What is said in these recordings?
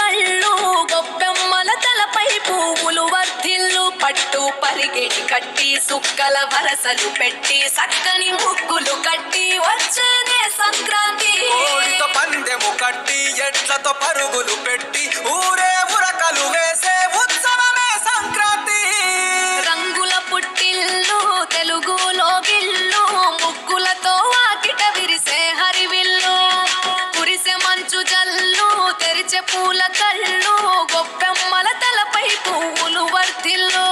కళ్ళు గొప్పెమ్మల తలపై పువ్వులు వర్ధిల్లు పట్టు పరిగెటి కట్టి సుక్కల వరసలు పెట్టి సక్కని ముగ్గులు కట్టి వచ్చేనే సంక్రాంతి. పందెము కట్టి ఎట్లతో పరుగులు పెట్టి ఊరే కళ్ళు గొప్పెమ్మల తలపై పువ్వులు వర్తిల్లో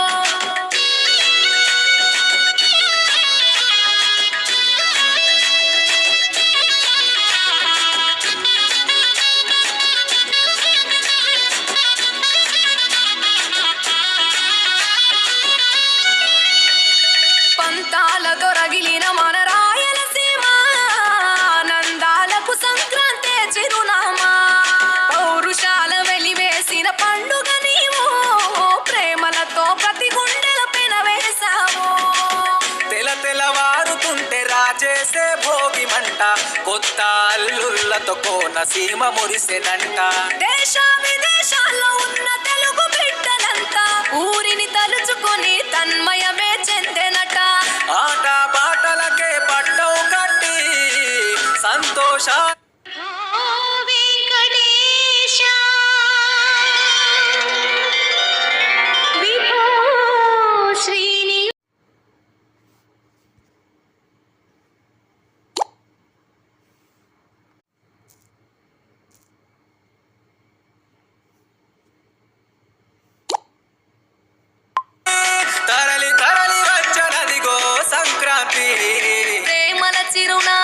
అంట. కొత్త అల్లుళ్ళతో కోన సీమ మురిసేదంట. దేశ విదేశాల్లో ఉన్న తెలుగు బిడ్డలంతా ఊరిని తలుచుకొని తన్మయమే చెందెనట. ఆట పాటలకే పట్టం కట్టి. సంతోష That's it on